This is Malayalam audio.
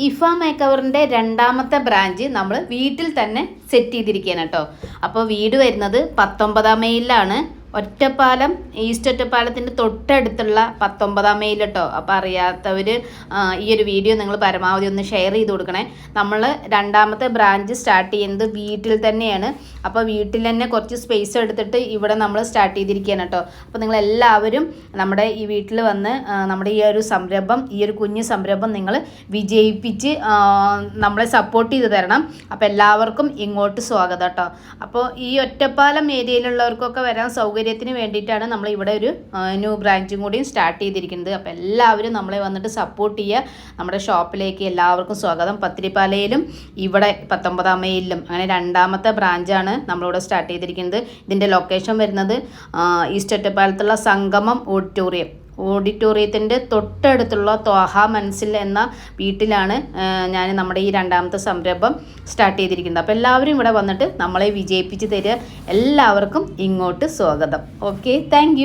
ഇഫ മേക്കവറിന്റെ രണ്ടാമത്തെ ബ്രാഞ്ച് നമ്മൾ വീട്ടിൽ തന്നെ സെറ്റ് ചെയ്തിരിക്കുകയാണ് കേട്ടോ. അപ്പോൾ വീട് വരുന്നത് പത്തൊമ്പതാം മെയിലാണ്. ഒറ്റപ്പാലം ഈസ്റ്റ് ഒറ്റപ്പാലത്തിന്റെ തൊട്ടടുത്തുള്ള പത്തൊമ്പതാം മെയിൽ കേട്ടോ അപ്പോൾ അറിയാത്തവർ ഈ ഒരു വീഡിയോ നിങ്ങൾ പരമാവധി ഒന്ന് ഷെയർ ചെയ്ത് കൊടുക്കണേ. നമ്മൾ രണ്ടാമത്തെ ബ്രാഞ്ച് സ്റ്റാർട്ട് ചെയ്യുന്നത് വീട്ടിൽ തന്നെയാണ്. അപ്പോൾ വീട്ടിൽ തന്നെ കുറച്ച് സ്പേസ് എടുത്തിട്ട് ഇവിടെ നമ്മൾ സ്റ്റാർട്ട് ചെയ്തിരിക്കുകയാണ് കേട്ടോ. അപ്പോൾ നിങ്ങൾ എല്ലാവരും നമ്മുടെ ഈ വീട്ടിൽ വന്ന് നമ്മുടെ ഈ ഒരു സംരംഭം ഈ ഒരു കുഞ്ഞു സംരംഭം നിങ്ങൾ വിജയിപ്പിച്ച് നമ്മളെ സപ്പോർട്ട് ചെയ്ത് തരണം. അപ്പോൾ എല്ലാവർക്കും ഇങ്ങോട്ട് സ്വാഗതം കേട്ടോ. അപ്പോൾ ഈ ഒറ്റപ്പാലം ഏരിയയിലുള്ളവർക്കൊക്കെ വരാൻ സൗകര്യത്തിന് വേണ്ടിയിട്ടാണ് നമ്മൾ ഇവിടെ ഒരു ന്യൂ ബ്രാഞ്ചും കൂടി സ്റ്റാർട്ട് ചെയ്തിരിക്കുന്നത്. അപ്പോൾ എല്ലാവരും നമ്മളെ വന്നിട്ട് സപ്പോർട്ട് ചെയ്യുക. നമ്മുടെ ഷോപ്പിലേക്ക് എല്ലാവർക്കും സ്വാഗതം. പത്തിരിപ്പാലയിലും ഇവിടെ പത്തൊമ്പതാം മൈലിലും അങ്ങനെ രണ്ടാമത്തെ ബ്രാഞ്ചാണ് നമ്മളിവിടെ സ്റ്റാർട്ട് ചെയ്തിരിക്കുന്നത്. ഇതിന്റെ ലൊക്കേഷൻ വരുന്നത് ഈസ്റ്റ് ഒറ്റപ്പാലത്തുള്ള സംഗമം ഓഡിറ്റോറിയം ഓഡിറ്റോറിയത്തിന്റെ തൊട്ടടുത്തുള്ള ത്വാഹ മൻസിൽ എന്ന വീട്ടിലാണ് ഞാൻ നമ്മുടെ ഈ രണ്ടാമത്തെ സംരംഭം സ്റ്റാർട്ട് ചെയ്തിരിക്കുന്നത്. അപ്പോൾ എല്ലാവരും ഇവിടെ വന്നിട്ട് നമ്മളെ വിജയിപ്പിച്ച് തരിക. എല്ലാവർക്കും ഇങ്ങോട്ട് സ്വാഗതം. Okay thank